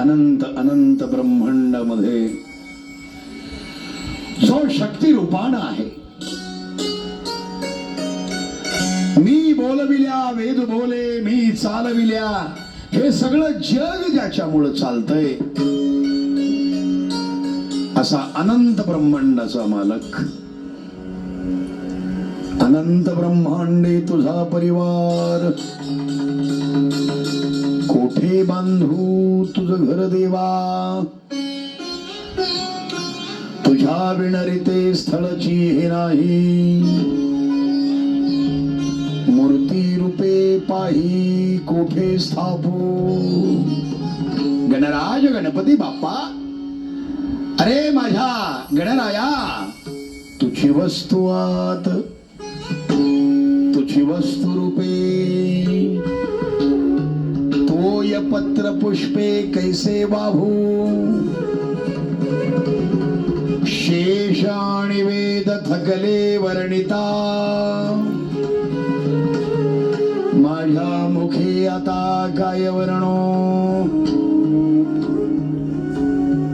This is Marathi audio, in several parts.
अनंत अनंत ब्रह्मांडामध्ये जो शक्ती रूपाण आहे. मी बोलविल्या वेद बोले मी चालविल्या हे सगळं जग ज्याच्यामुळं चालतंय असा अनंत ब्रह्मांडाचा मालक अनंत ब्रह्मांडे तुझा परिवार. कोठे बांधू तुझ घर देवा? तुझ्या विणरिते स्थळची हे नाही. मूर्ती रूपे पाही कोठे स्थापू? गणराज गणपती बाप्पा. अरे माझ्या गणराया तुझी वस्तू आत तुझी वस्तू तोय पत्र पुष्पे कैसे बाहू। शेषाणि वेद थकले वर्णिता। माझ्या मुखे आता काय वर्णो।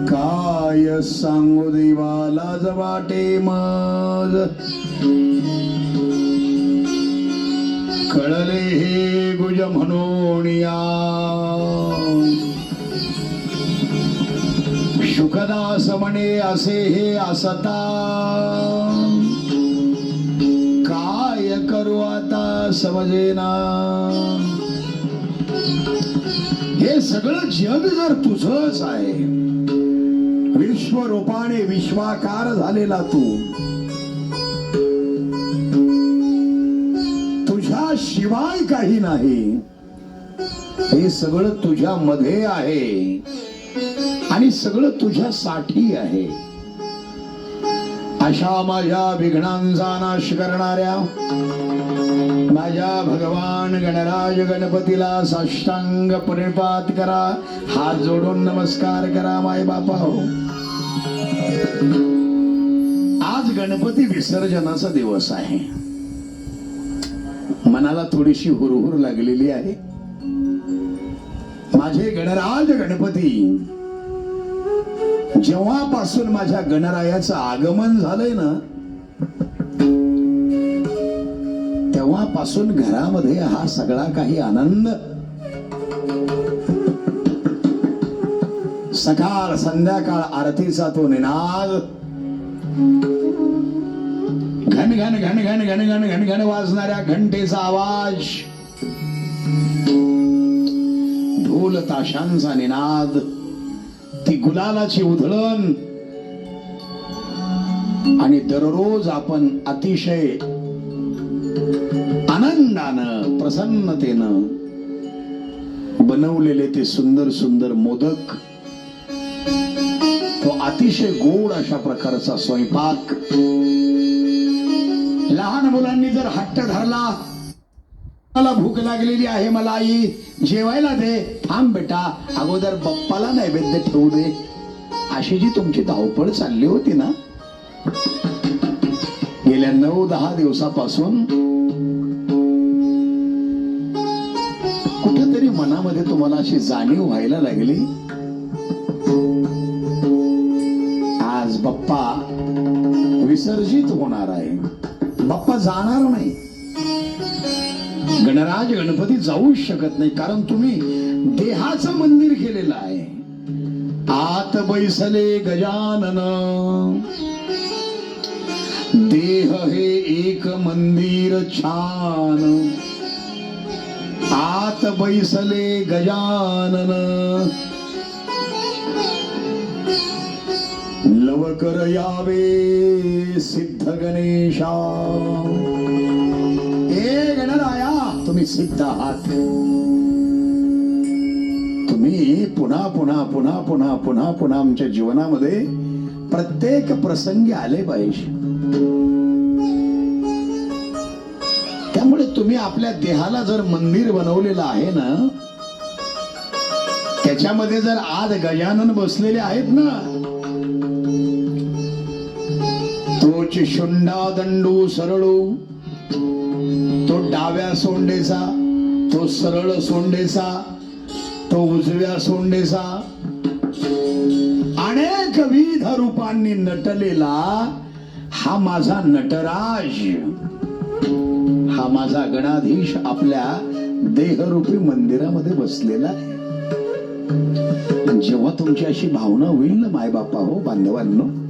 काय सांगू देवाला वाटे मज। कळले हे गुज म्हणून या शुकदास म्हणे असे हे असता. काय करू आता समजेना. हे सगळं जग जर तुझच आहे. विश्वरूपाने विश्वाकार झालेला तू. शिवाय काही नाही. हे सगळं तुझ्या मध्ये आहे. आणि सगळं तुझ्यासाठी आहे. अशा माझ्या विघ्नांचा नाश करणाऱ्या माझ्या भगवान गणराज गणपतीला साष्टांग परिपात करा. हात जोडून नमस्कार करा माय बापा. हो आज गणपती विसर्जनाचा दिवस आहे. मनाला थोडीशी हुरहुर लागलेली आहे. माझे गणराज गणपती जेव्हापासून माझ्या गणरायाचं आगमन झालंय ना तेव्हापासून घरामध्ये हा सगळा काही आनंद. सकाळ संध्याकाळ आरतीचा तो निनाद घन घन घन घन घन घन घन घन वाजणाऱ्या घंटेचा आवाज. ढोल ताशांचा निनाद ती गुलालाची उधळण. आणि दररोज आपण अतिशय आनंदानं प्रसन्नतेनं बनवलेले ते सुंदर सुंदर मोदक. तो अतिशय गोड अशा प्रकारचा स्वयंपाक. लहान मुलांनी जर हट्ट धरला मला भूक लागलेली आहे मला आई. जेवायला दे. थांब बेटा. अगोदर बप्पाला नैवेद्य ठेवू दे. अशी जी तुमची धावपळ चालली होती ना? गेल्या नऊ दहा दिवसापासून कुठेतरी मनामध्ये तुम्हाला अशी जाणीव व्हायला लागली. आज बप्पा विसर्जित होणार आहे. बाप्पा जाणार नाही. गणराज गणपती जाऊच शकत नाही कारण तुम्ही देहाचं मंदिर केलेलं आहे. आत बैसले गजानन. देह हे एक मंदिर छान. आत बैसले गजानन. लवकर यावे. सिद्ध गणेशा ए गणराया तुम्ही सिद्ध आहात. तुम्ही पुन्हा पुन्हा पुन्हा पुन्हा पुन्हा पुन्हा आमच्या जीवनामध्ये प्रत्येक प्रसंगी आले पाहिजे. त्यामुळे तुम्ही आपल्या देहाला जर मंदिर बनवलेलं आहे ना त्याच्यामध्ये जर आज गजानन बसलेले आहेत ना तोच शुंडा दंडू सरळू. तो डाव्या सोंडेचा तो सरळ सोंडेचा तो उजव्या सोंडेचा. अनेक विध रूपांनी नटलेला हा माझा नटराज. हा माझा गणाधीश आपल्या देहरूपी मंदिरामध्ये बसलेला आहे. जेव्हा तुमची अशी भावना होईल ना मायबापा हो बांधवांनो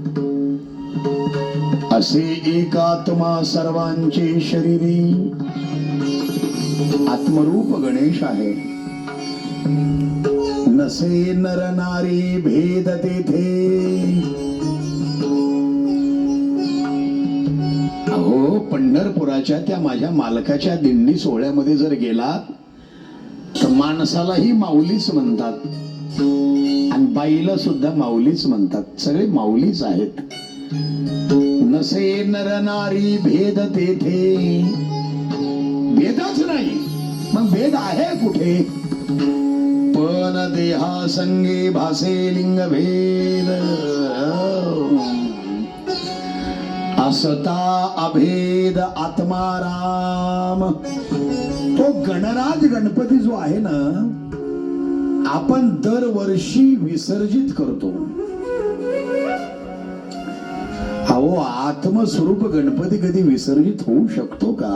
असे एकात्मा सर्वांचे शरीरी. आत्मरूप गणेश आहे. नसे नर नारी भेद तेथे. अहो पंढरपुराच्या त्या माझ्या मालकाच्या दिंडी सोहळ्यामध्ये जर गेलात तर माणसालाही माऊलीच म्हणतात. आणि बाईला सुद्धा माऊलीच म्हणतात. सगळे माऊलीच आहेत. नसे नर नारी भेद तेथे. भेदच नाही मग भेद आहे कुठे? पण देहा संगे भासे लिंग भेद. असता अभेद आत्माराम तो गणराज गणपती जो आहे ना आपण दरवर्षी विसर्जित करतो. अहो आत्मस्वरूप गणपती कधी विसर्जित होऊ शकतो का?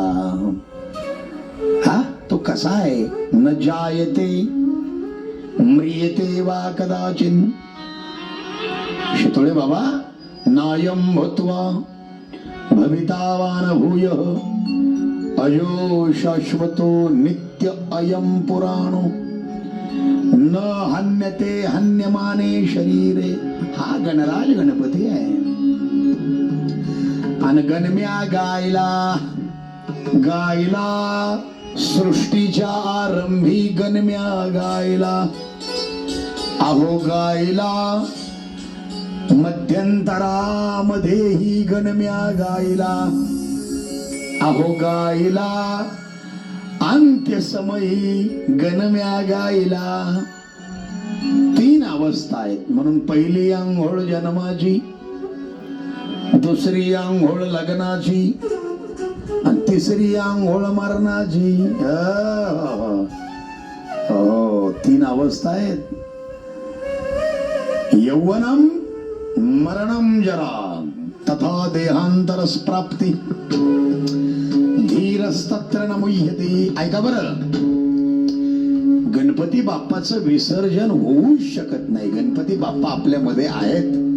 हा? तो कसा आहे? न जायते म्रियते वा कदाचिन. शितोळे बाबा नायम भत्वा भवितावान भूय। अजो शाश्वतो नित्य अयम पुराणो। न हन्यते हन्यमाने शरीरे। हा गणराज गणपती आहे। आणि गणम्या गायला गायला सृष्टीच्या आरंभी गणम्या गायला. अहो गायला मध्यंतरामध्येही गनम्या गणम्या गायला. अहो गायला अंत्यसमयी गणम्या गायला. तीन अवस्था आहेत. म्हणून पहिली आंघोळ जन्माची दुसरी आंघोळ लग्नाची आणि तिसरी आंघोळ मरणाची. हो तीन अवस्था आहेत. यौवनम मरणम जरा. तथा देहांतरस प्राप्ती धीरस्तत्र नमुह्यते. ऐका बरं. गणपती बाप्पाचं विसर्जन होऊच शकत नाही. गणपती बाप्पा आपल्यामध्ये आहेत.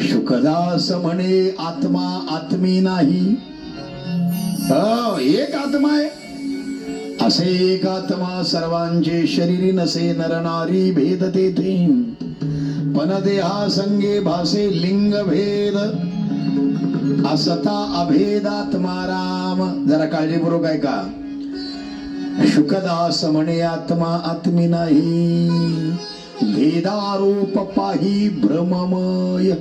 शुकदास म्हणे आत्मा आत्मी नाही. हो एक आत्मा आहे. असे एक आत्मा सर्वांचे शरीरी नसे नरनारी भेद तेथे. पण देहा संगे भासे लिंग भेद. असता अभेदात्मा राम. जरा काळजीपूर्वक आहे का शुकदास म्हणे आत्मा आत्मी नाही. भेदारूप पाही भ्रममय.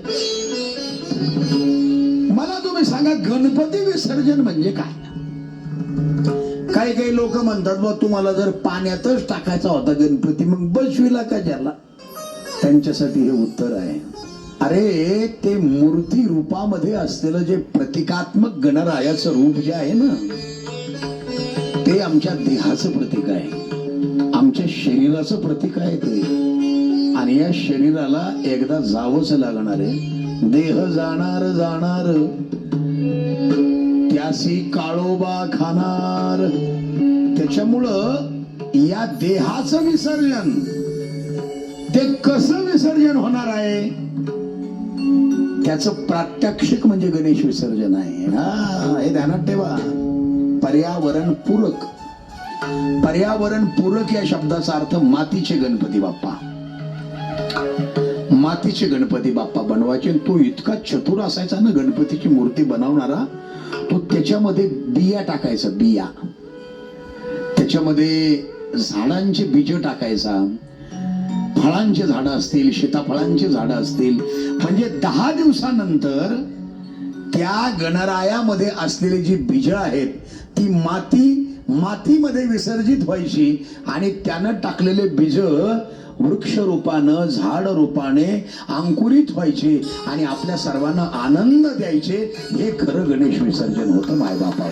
मला तुम्ही सांगा गणपती विसर्जन म्हणजे काय? काही काही लोक म्हणतात बा तुम्हाला जर पाण्यातच टाकायचा होता गणपती मग बसविला का ज्याला? त्यांच्यासाठी हे उत्तर आहे. अरे ते मूर्ती रूपामध्ये असलेलं जे प्रतिकात्मक गणरायाचं रूप जे आहे ना ते आमच्या देहाचं प्रतीक आहे. आमच्या शरीराचं प्रतीक आहे ते. आणि या शरीराला एकदा जावंच लागणार आहे. देह जाणार जाणार. त्यासी काळोबा खाणार. त्याच्यामुळं या देहाचं विसर्जन ते कसं विसर्जन होणार आहे? त्याचं प्रात्यक्षिक म्हणजे गणेश विसर्जन आहे. हा हे ध्यानात ठेवा. पर्यावरण पूरक पर्यावरण पूरक या शब्दाचा अर्थ मातीचे गणपती बाप्पा. मातीचे गणपती बाप्पा बनवायचे आणि तो इतका चतुर असायचा ना गणपतीची मूर्ती बनवणारा तो त्याच्यामध्ये बिया टाकायचा बिया. त्याच्यामध्ये झाडांचे बीज टाकायचा. फळांचे झाडं असतील सीताफळांची झाडं असतील. म्हणजे दहा दिवसानंतर त्या गणरायामध्ये असलेली जी बीज आहेत ती माती मातीमध्ये विसर्जित व्हायची आणि त्यानं टाकलेले बीज वृक्षरूपानं झाड रूपाने अंकुरित व्हायचे आणि आपल्या सर्वांना आनंद द्यायचे. हे खरं गणेश विसर्जन होतं मायबापा